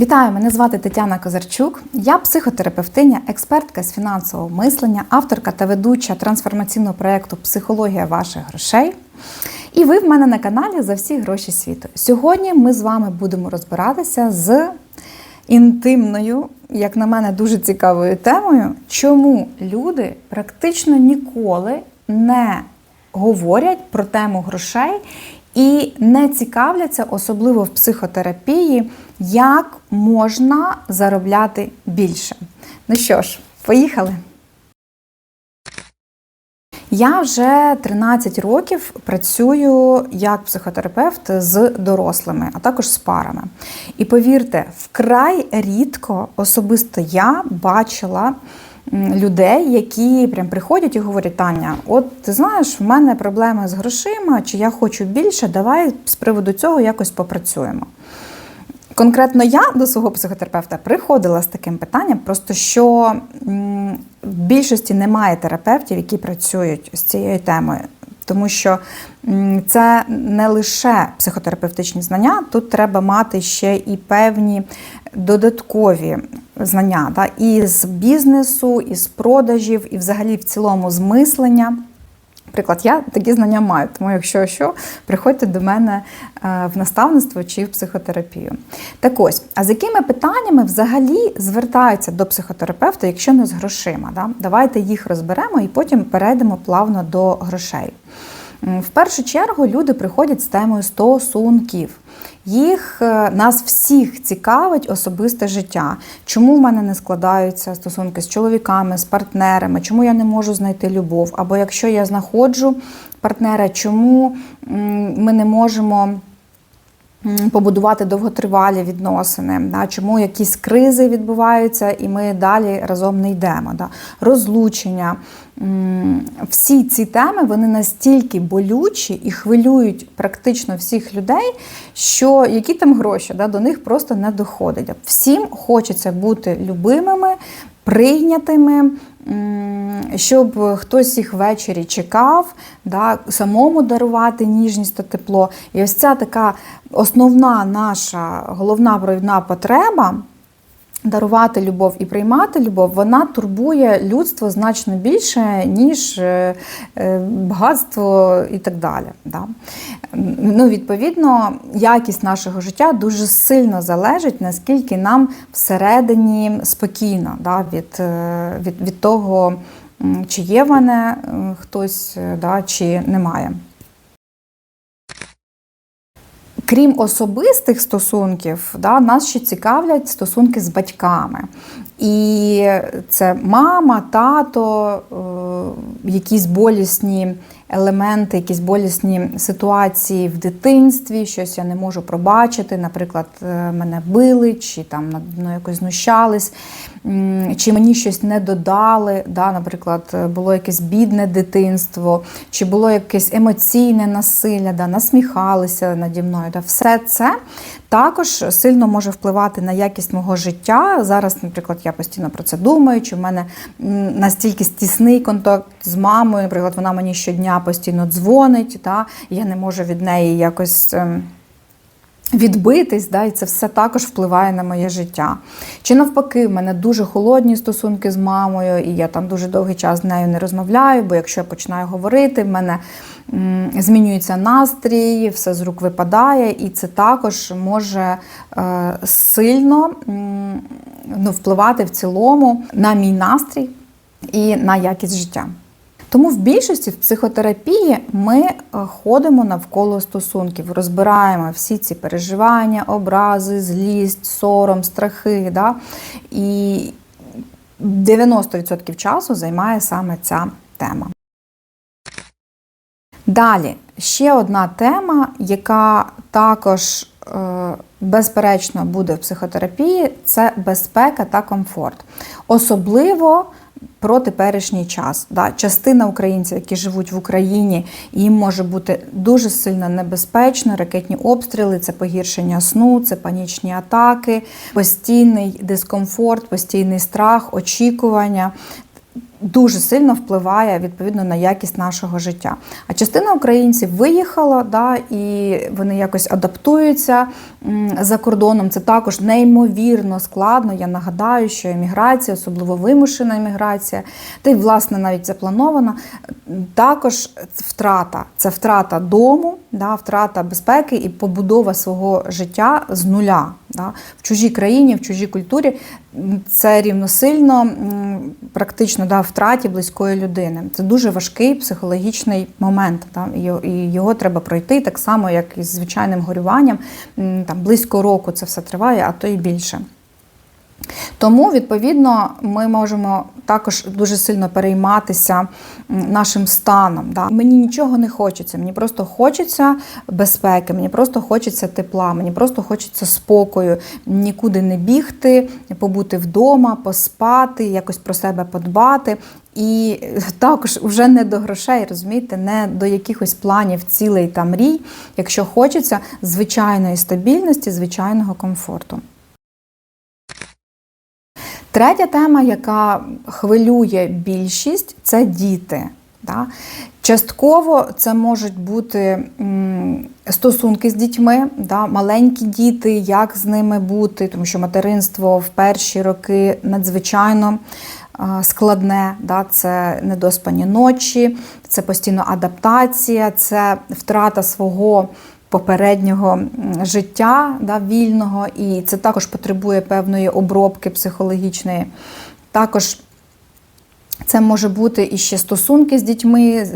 Вітаю, мене звати Тетяна Козарчук. Я психотерапевтиня, експертка з фінансового мислення, авторка та ведуча трансформаційного проєкту Психологія ваших грошей. І ви в мене на каналі за всі гроші світу. Сьогодні ми з вами будемо розбиратися з інтимною, як на мене, дуже цікавою темою, чому люди практично ніколи не говорять про тему грошей і не цікавляться, особливо в психотерапії, як можна заробляти більше. Ну що ж, поїхали. Я вже 13 років працюю як психотерапевт з дорослими, а також з парами. І повірте, вкрай рідко особисто я бачила людей, які прям приходять і говорять: Таня, от ти знаєш, в мене проблеми з грошима, чи я хочу більше, давай з приводу цього якось попрацюємо. Конкретно я до свого психотерапевта приходила з таким питанням, просто що в більшості немає терапевтів, які працюють з цією темою. Тому що це не лише психотерапевтичні знання, тут треба мати ще і певні додаткові знання да, і з бізнесу, і з продажів, і взагалі в цілому з мислення. Наприклад, я такі знання маю, тому якщо що, приходьте до мене е, в наставництво чи в психотерапію. Так ось, а з якими питаннями взагалі звертаються до психотерапевта, якщо не з грошима? Да? Давайте їх розберемо і потім перейдемо плавно до грошей. В першу чергу люди приходять з темою стосунків. Їх е, нас всіх цікавить особисте життя. Чому в мене не складаються стосунки з чоловіками, з партнерами, чому я не можу знайти любов? Або якщо я знаходжу партнера, чому ми не можемо побудувати довготривалі відносини, да? чому якісь кризи відбуваються, і ми далі разом не йдемо. Да? Розлучення. Всі ці теми вони настільки болючі і хвилюють практично всіх людей, що які там гроші да, до них просто не доходить. Всім хочеться бути любимими, прийнятими, щоб хтось їх ввечері чекав, да, самому дарувати ніжність та тепло. І ось ця така основна наша головна провідна потреба. Дарувати любов і приймати любов, вона турбує людство значно більше, ніж е, е, багатство і так далі. Да? Ну, відповідно, якість нашого життя дуже сильно залежить, наскільки нам всередині спокійно да? від, е, від, від того, чи є в мене хтось, да? чи немає. Крім особистих стосунків, да, нас ще цікавлять стосунки з батьками. І це мама, тато, е, якісь болісні елементи, якісь болісні ситуації в дитинстві, щось я не можу пробачити. Наприклад, е, мене били, чи там над мною якось знущались, чи мені щось не додали. Да, Наприклад, е, було якесь бідне дитинство, чи було якесь емоційне насилля, да, насміхалися наді мною. Да. Все це також сильно може впливати на якість мого життя. Зараз, наприклад, я постійно про це думаю, чи в мене настільки стісний контакт з мамою, наприклад, вона мені щодня постійно дзвонить, та, я не можу від неї якось. Відбитись, да, і це все також впливає на моє життя. Чи навпаки, в мене дуже холодні стосунки з мамою, і я там дуже довгий час з нею не розмовляю, бо якщо я починаю говорити, в мене змінюється настрій, все з рук випадає, і це також може е, сильно м, ну, впливати в цілому на мій настрій і на якість життя. Тому в більшості в психотерапії ми е, ходимо навколо стосунків, розбираємо всі ці переживання, образи, злість, сором, страхи. Да? І 90% часу займає саме ця тема. Далі ще одна тема, яка також е, безперечно буде в психотерапії, це безпека та комфорт. Особливо про теперішній час. Да. Частина українців, які живуть в Україні, їм може бути дуже сильно небезпечно. Ракетні обстріли, це погіршення сну, це панічні атаки, постійний дискомфорт, постійний страх, очікування. Дуже сильно впливає відповідно на якість нашого життя. А частина українців виїхала, да, і вони якось адаптуються за кордоном. Це також неймовірно складно. Я нагадаю, що еміграція, особливо вимушена еміграція, та й власне навіть запланована, також втрата. Це втрата дому, да, втрата безпеки і побудова свого життя з нуля. Да, в чужій країні, в чужій культурі це рівносильно практично да, втраті близької людини. Це дуже важкий психологічний момент. Да, і його- треба пройти так само, як і з звичайним горюванням. Там близько року це все триває, а то і більше. Тому, відповідно, ми можемо також дуже сильно перейматися нашим станом. Да? Мені нічого не хочеться, мені просто хочеться безпеки, мені просто хочеться тепла, мені просто хочеться спокою, нікуди не бігти, побути вдома, поспати, якось про себе подбати. І також вже не до грошей, розумієте, не до якихось планів, цілей та мрій, якщо хочеться звичайної стабільності, звичайного комфорту. Третя тема, яка хвилює більшість, це діти. Да? Частково це можуть бути стосунки з дітьми, да? маленькі діти, як з ними бути, тому що материнство в перші роки надзвичайно складне, да? це недоспані ночі, це постійно адаптація, це втрата свого попереднього життя да, вільного, і це також потребує певної обробки психологічної. Також це може бути і ще стосунки з дітьми,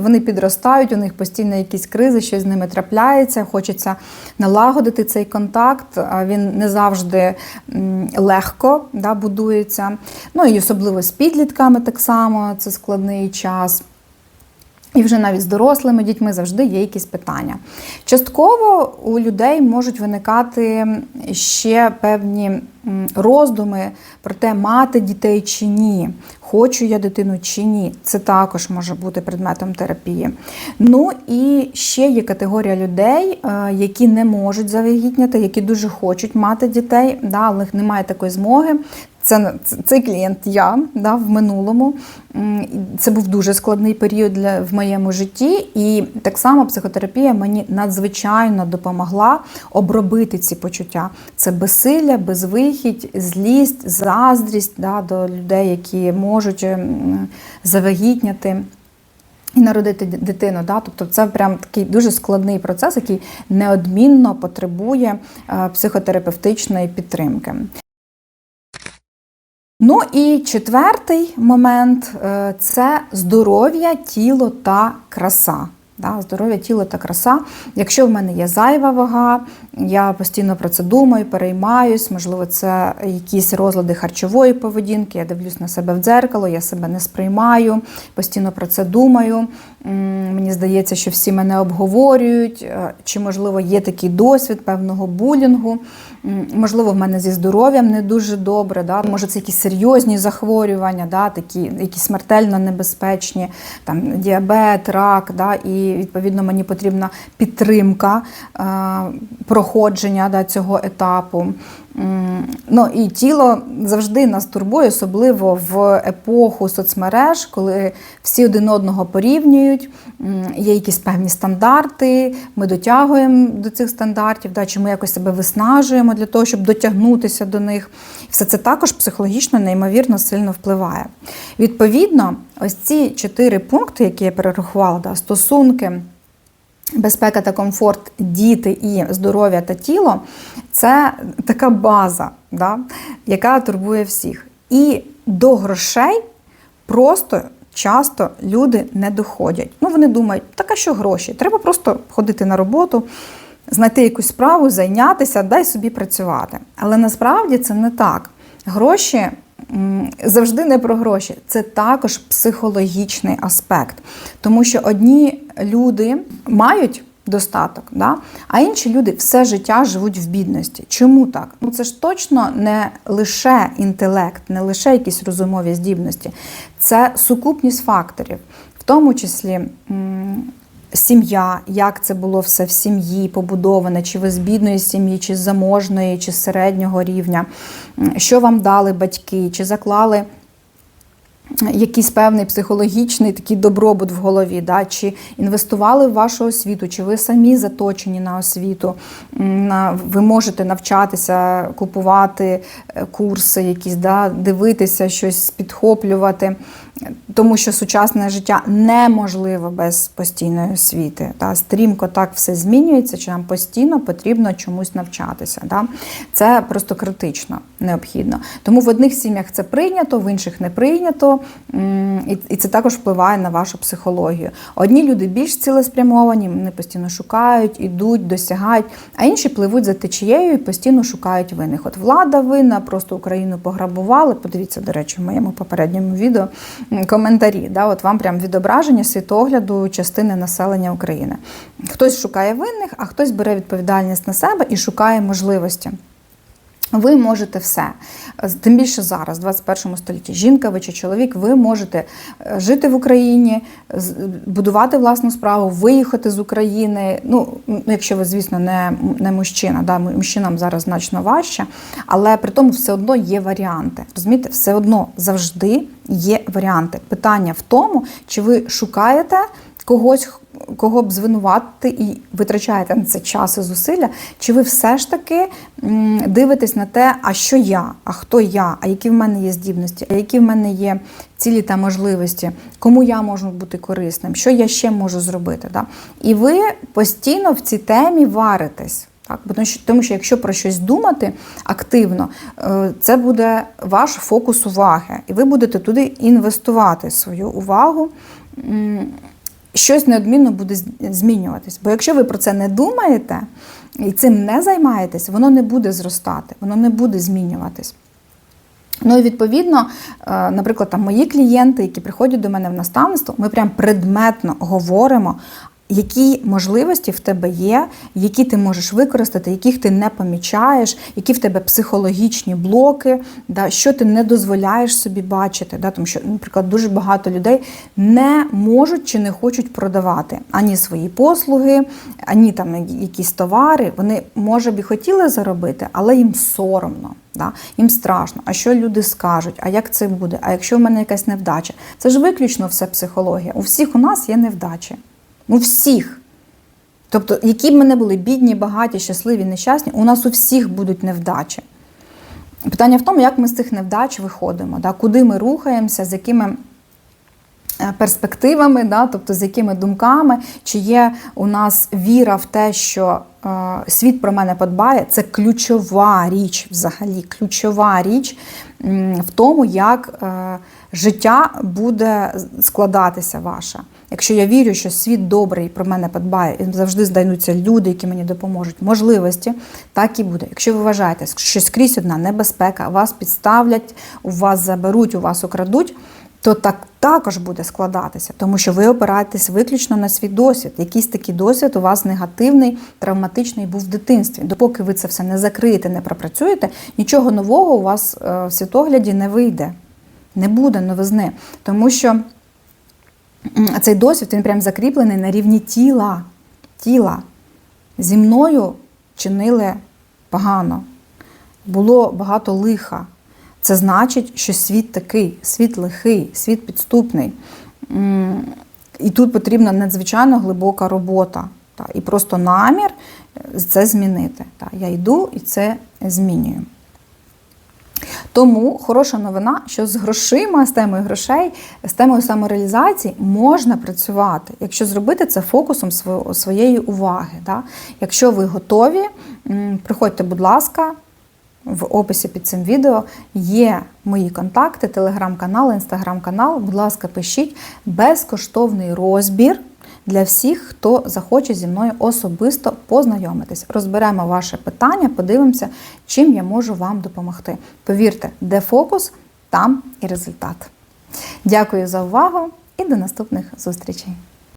вони підростають, у них постійно якісь кризи, щось з ними трапляється. Хочеться налагодити цей контакт. Він не завжди легко да, будується. Ну і особливо з підлітками так само це складний час. І вже навіть з дорослими дітьми завжди є якісь питання. Частково у людей можуть виникати ще певні роздуми про те, мати дітей чи ні, хочу я дитину чи ні. Це також може бути предметом терапії. Ну і ще є категорія людей, е, які не можуть завагітняти, які дуже хочуть мати дітей, да, але немає такої змоги. Це цей клієнт я да, в минулому. Це був дуже складний період для в моєму житті, і так само психотерапія мені надзвичайно допомогла обробити ці почуття. Це безсилля, безвихідь, злість, заздрість да, до людей, які можуть ем, завагітняти. І народити дитину, да? тобто це прям такий дуже складний процес, який неодмінно потребує е, психотерапевтичної підтримки. Ну і четвертий момент е, це здоров'я, тіло та краса. Да, здоров'я, тіло та краса. Якщо в мене є зайва вага, я постійно про це думаю, переймаюсь, можливо, це якісь розлади харчової поведінки, я дивлюсь на себе в дзеркало, я себе не сприймаю, постійно про це думаю. Мені здається, що всі мене обговорюють, е, чи, можливо, є такий досвід певного булінгу. Можливо, в мене зі здоров'ям не дуже добре. Да? Може, це якісь серйозні захворювання, да? такі, які смертельно небезпечні, там, діабет, рак. Да? І відповідно мені потрібна підтримка е, проходження да, цього етапу. Ну і тіло завжди нас турбує, особливо в епоху соцмереж, коли всі один одного порівнюють, є якісь певні стандарти, ми дотягуємо до цих стандартів, да, чи ми якось себе виснажуємо для того, щоб дотягнутися до них. Все це також психологічно неймовірно сильно впливає. Відповідно, ось ці чотири пункти, які я перерахувала, да, стосунки. Безпека та комфорт, діти і здоров'я та тіло це така база, да, яка турбує всіх. І до грошей просто часто люди не доходять. Ну, вони думають, так а що гроші? Треба просто ходити на роботу, знайти якусь справу, зайнятися, дай собі працювати. Але насправді це не так. Гроші завжди не про гроші, це також психологічний аспект. Тому що одні люди мають достаток, да? а інші люди все життя живуть в бідності. Чому так? Ну це ж точно не лише інтелект, не лише якісь розумові здібності, це сукупність факторів, в тому числі. Сім'я, як це було все в сім'ї побудоване, чи ви з бідної сім'ї, чи з заможної, чи з середнього рівня, що вам дали батьки, чи заклали якийсь певний психологічний такий добробут в голові, да? чи інвестували в вашу освіту, чи ви самі заточені на освіту, на, ви можете навчатися, купувати е, курси, якісь, да? дивитися щось, підхоплювати. Тому що сучасне життя неможливо без постійної освіти. Та стрімко так все змінюється, що нам постійно потрібно чомусь навчатися. Да? Це просто критично необхідно. Тому в одних сім'ях це прийнято, в інших не прийнято, і- це також впливає на вашу психологію. Одні люди більш цілеспрямовані, вони постійно шукають, ідуть, досягають, а інші пливуть за течією і постійно шукають винних. От влада винна, просто Україну пограбували. Подивіться, до речі, в моєму попередньому відео коментарі. Да, от вам прям відображення світогляду частини населення України. Хтось шукає винних, а хтось бере відповідальність на себе і шукає можливості. Ви можете все. Тим більше зараз, в 21 столітті, жінка ви чи чоловік, ви можете е, жити в Україні, будувати власну справу, виїхати з України. Ну, якщо ви, звісно, не, не мужчина, да, мужчинам зараз значно важче, але при тому все одно є варіанти. Розумієте, все одно завжди є варіанти. Питання в тому, чи ви шукаєте когось, кого б звинуватити і витрачаєте на це час і зусилля, чи ви все ж таки дивитесь на те, а що я, а хто я, а які в мене є здібності, а які в мене є цілі та можливості, кому я можу бути корисним, що я ще можу зробити. Да? І ви постійно в цій темі варитесь. Так, бо тому що, тому що якщо про щось думати активно, е, це буде ваш фокус уваги, і ви будете туди інвестувати свою увагу. Щось неодмінно буде змінюватись. Бо якщо ви про це не думаєте і цим не займаєтесь, воно не буде зростати, воно не буде змінюватись. Ну і відповідно, е, наприклад, там мої клієнти, які приходять до мене в наставництво, ми прям предметно говоримо, які можливості в тебе є, які ти можеш використати, яких ти не помічаєш, які в тебе психологічні блоки, да, що ти не дозволяєш собі бачити. Да, тому що, наприклад, дуже багато людей не можуть чи не хочуть продавати ані свої послуги, ані там якісь товари. Вони, може б, і хотіли заробити, але їм соромно. Да? Їм страшно, а що люди скажуть, а як це буде, а якщо в мене якась невдача. Це ж виключно все психологія. У всіх у нас є невдачі. У всіх. Тобто, які б ми не були бідні, багаті, щасливі, нещасні, у нас у всіх будуть невдачі. Питання в тому, як ми з цих невдач виходимо, да? куди ми рухаємося, з якими е, перспективами, да? тобто з якими думками, чи є у нас віра в те, що е, світ про мене подбає, це ключова річ взагалі, ключова річ в тому, як е, життя буде складатися ваше. Якщо я вірю, що світ добрий про мене подбає, і завжди знайдуться люди, які мені допоможуть, можливості, так і буде. Якщо ви вважаєте, що скрізь одна небезпека, вас підставлять, у вас заберуть, у вас украдуть, то так також буде складатися, тому що ви опираєтесь виключно на свій досвід. Якийсь такий досвід у вас негативний, травматичний був в дитинстві. Допоки ви це все не закриєте, не пропрацюєте, нічого нового у вас е, в світогляді не вийде. Не буде новизни. Тому що цей досвід він прям закріплений на рівні тіла. тіла. Зі мною чинили погано, було багато лиха. Це значить, що світ такий, світ лихий, світ підступний. І тут потрібна надзвичайно глибока робота. Та, І просто намір е, це змінити. Я йду і це змінюю. Тому хороша новина, що з грошима, з темою грошей, з темою самореалізації можна працювати, якщо зробити це фокусом своєї уваги. Да? Якщо ви готові, приходьте, будь ласка, в описі під цим відео є мої контакти, телеграм-канал, інстаграм-канал. Будь ласка, пишіть безкоштовний розбір для всіх, хто захоче зі мною особисто познайомитись. Розберемо ваше питання, подивимося, чим я можу вам допомогти. Повірте, де фокус, там і результат. Дякую за увагу і до наступних зустрічей.